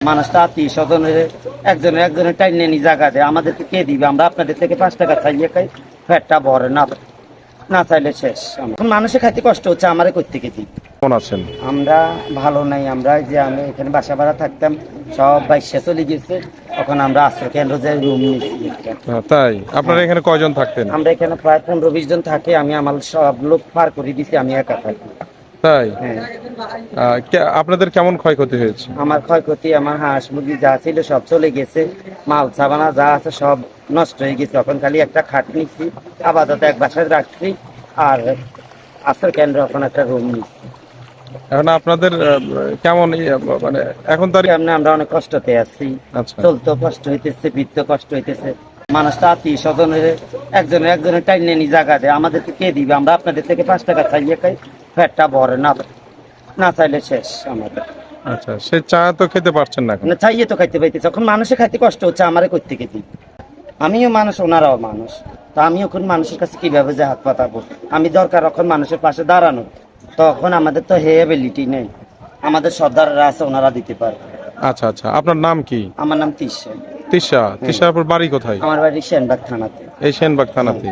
মানুষ তো আত্মীয় স্বজনের একজনের একজনের টাইম নিয়ে জায়গা দেয়। আমাদেরকে কে দিবে? আমরা আপনাদের থেকে পাঁচ টাকা চাইয়ে খাই ফ্যাটটা ভরে না না চাইলে শেষ। এখন মানুষের খাইতে কষ্ট হচ্ছে আমারে থেকে দিই কেমন আছেন আমরা ভালো নাই আমরা যে আমি এখানে বাসা ভাড়া থাকতাম সব বাইশে চলে গেছে তখন আমরা আশ্রয় কেন্দ্র যে রুম নিয়েছি। হ্যাঁ, তাই? আপনারা এখানে কয়জন থাকতেন? আমরা এখানে প্রায় পনেরো বিশ জন থাকি আমি আমার সব লোক পার করে দিছি আমি একা থাকি। তাই? হ্যাঁ। আপনাদের কেমন ক্ষয়ক্ষতি হয়েছে? আমার ক্ষয়ক্ষতি আমার হাঁস মুরগি যা ছিল সব চলে গেছে মাল সাবানা যা আছে সব নষ্ট হয়ে গেছে। এখন খালি একটা খাট নিচ্ছি আপাতত এক বাসায় রাখছি আর আশ্রয় কেন্দ্র এখন একটা রুম নিচ্ছি। এখন আপনাদের কেমন মানে এখন তার আমরা অনেক কষ্টতে আছি। আচ্ছা। চলতে কষ্ট হইতেছে ফিরতে কষ্ট হইতেছে। মানুষ তো আত্মীয় স্বজনের একজনের একজনের টাইম নিয়ে জায়গা দেয়। আমাদেরকে কে দিবে? আমরা আপনাদের থেকে পাঁচ টাকা চাইয়ে খাই। ভরে না না চাইলে শেষ আমাদের। আচ্ছা সে চা তো খেতে পারছেন না না চাইয়ে তো খাইতে পাইতেছে। এখন মানুষের খাইতে কষ্ট হচ্ছে আমারে থেকে আমিও মানুষ ওনারাও মানুষ। তা আমি এখন মানুষের কাছে কীভাবে যে হাত পাতাবো আমি দরকার এখন মানুষের পাশে দাঁড়ানো। তখন আমাদের তো হে অ্যাবিলিটি নেই। আমাদের সর্দাররা আছে ওনারা দিতে পারে। আচ্ছা আচ্ছা আপনার নাম কি? আমার নাম তিসা তিশা তিশা আপনার বাড়ি কোথায়? আমার বাড়ি সেনবাগ থানাতে। এই সেনবাগ থানাতে।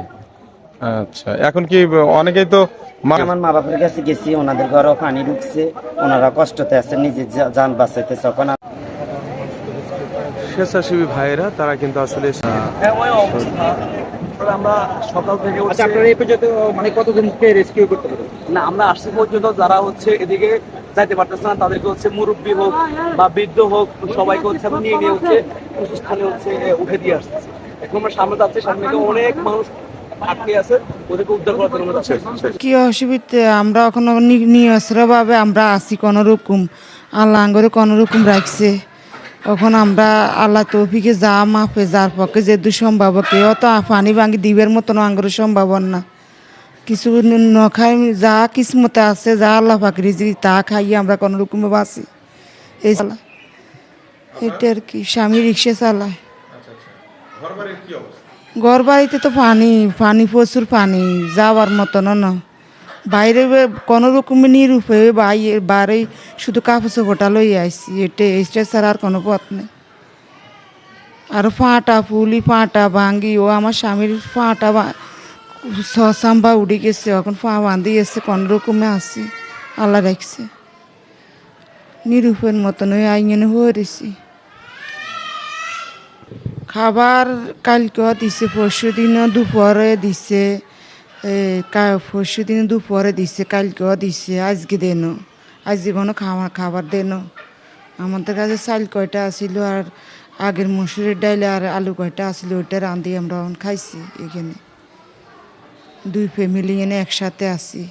আচ্ছা এখন কি অনেকেই তো মা- আমার মা বাপের কাছে গেছি ওনাদের ঘরেও পানি ঢুকছে ওনারা কষ্টতে আছে নিজের যান বাঁচাইতেছে। এখন স্বেচ্ছাসেবী ভাইয়েরা তারা কিন্তু আসলে হ্যাঁ আমরা সকাল থেকে আচ্ছা হচ্ছে আপনারা এই পর্যন্ত মানে কতজনকে রেস্কিউ করতে পারবেন? না আমরা আসছি পর্যন্ত যারা হচ্ছে এদিকে যাইতে পারতেছে না তাদেরকে হচ্ছে মুরব্বী হোক বা বৃদ্ধ হোক সবাইকে হচ্ছে আমরা নিয়ে নিয়ে হচ্ছে স্থানে হচ্ছে উঠে দিয়ে আসতেছি। এখন আমরা সামনে যাচ্ছি সামনে অনেক মানুষ আটকে আছে ওদেরকে উদ্ধার করার জন্য আমরা কি অসুবিধা? আমরা এখনও নিয়স্রভাবে আমরা আছি কোনো রকম আল্লাহ আঙ্গরে কোনো রকম রাখছে। এখন আমরা আল্লাহ তৌফিকে যা মাপে যার পক্ষে যে সম্ভব কেউ তো পানি ভাঙি দিবের মতন আঙ্গরে সম্ভব না। কিছু ন- নখাই যা কিসমতে আছে যা আল্লাহ পাখির তা খাইয়ে আমরা কোনো রকমে বাঁচি এই এটা আর কি? স্বামী রিক্সা চালায়। ঘর বাড়িতে তো পানি পানি, প্রচুর পানি, যাওয়ার মতন, না বাইরে কোনো রকমে নিরূপে বাইরে বাড়ি শুধু কাপড় চোপড়টা লই আইসি, এটা এটা ছাড়া আর কোনো পথ নেই। আর ফাঁটা ফুলি, ফাঁটা ভাঙ্গি, ও আমার স্বামীর পাটা সাম্বা উড়ে গেছে, এখন পা বাঁধি গেছে কোনো রকমে আসি আল্লাহ রাখছে। নিরূপের মতন ওই আইনে হয়েছি খাবার কালকেও দিছে, পরশু দিনও দুপুরে দিছে পরশু দিন দুপুরে দিছে কালকেও দিছে, আজকে দেন। আজ জীবনও খাবার খাবার দেন। আমাদের কাছে চাল কয়টা আছিল আর আগের মসুরের ডাইলে আর আলু কয়টা আছিল, ওইটা রাঁধি, আমরা খাইছি এখানে। দুই ফ্যামিলি এনে একসাথে আছি।